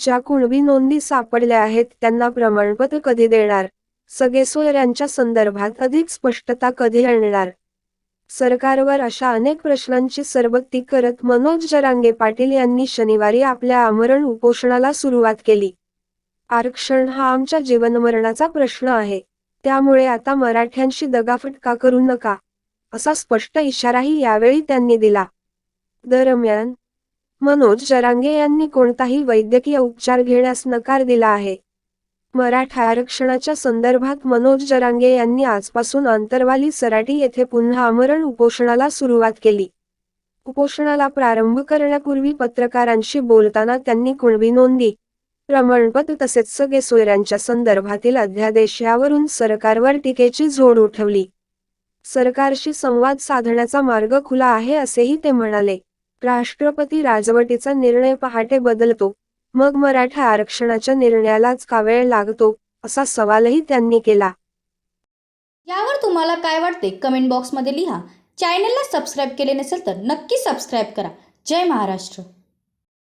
ज्या कुणबी नोंदी सापडल्या आहेत त्यांना प्रमाणपत्र कधी देणार? सगळे यांच्या संदर्भात अधिक स्पष्टता कधी आणणार? सरकारवर अशा अनेक प्रश्नांची सरबत्ती करत मनोज जरांगे पाटील यांनी शनिवारी आपल्या आमरण उपोषणाला सुरुवात केली. आरक्षण हा आमच्या जीवनमरणाचा प्रश्न आहे. त्यामुळे आता मराठ्यांशी दगाफटका करू नका असा स्पष्ट इशाराही यावेळी त्यांनी दिला. दरम्यान मनोज जरांगे यांनी कोणताही वैद्यकीय उपचार घेण्यास नकार दिला आहे. मराठा आरक्षणाच्या संदर्भात मनोज जरांगे यांनी आजपासून अंतरवाली सराटी येथे पुन्हा आमरण उपोषणाला सुरुवात केली. उपोषणाला प्रारंभ करण्यापूर्वी पत्रकारांशी बोलताना त्यांनी कुणबी नोंदी प्रमाणपत्र तसेच सगळे सोयऱ्यांच्या संदर्भातील अध्यादेश यावरून सरकारवर टीकेची झोड उठवली. सरकारशी संवाद साधण्याचा मार्ग खुला आहे असेही ते म्हणाले. राष्ट्रपती राजवटीचा निर्णय पहाटे बदलतो मग मराठा आरक्षणाच्या निर्णयालाच का वेळ लागतो असा सवालही त्यांनी केला. यावर तुम्हाला काय वाटते कमेंट बॉक्समध्ये लिहा. चॅनलला सबस्क्राईब केले नसेल तर नक्की सबस्क्राईब करा. जय महाराष्ट्र.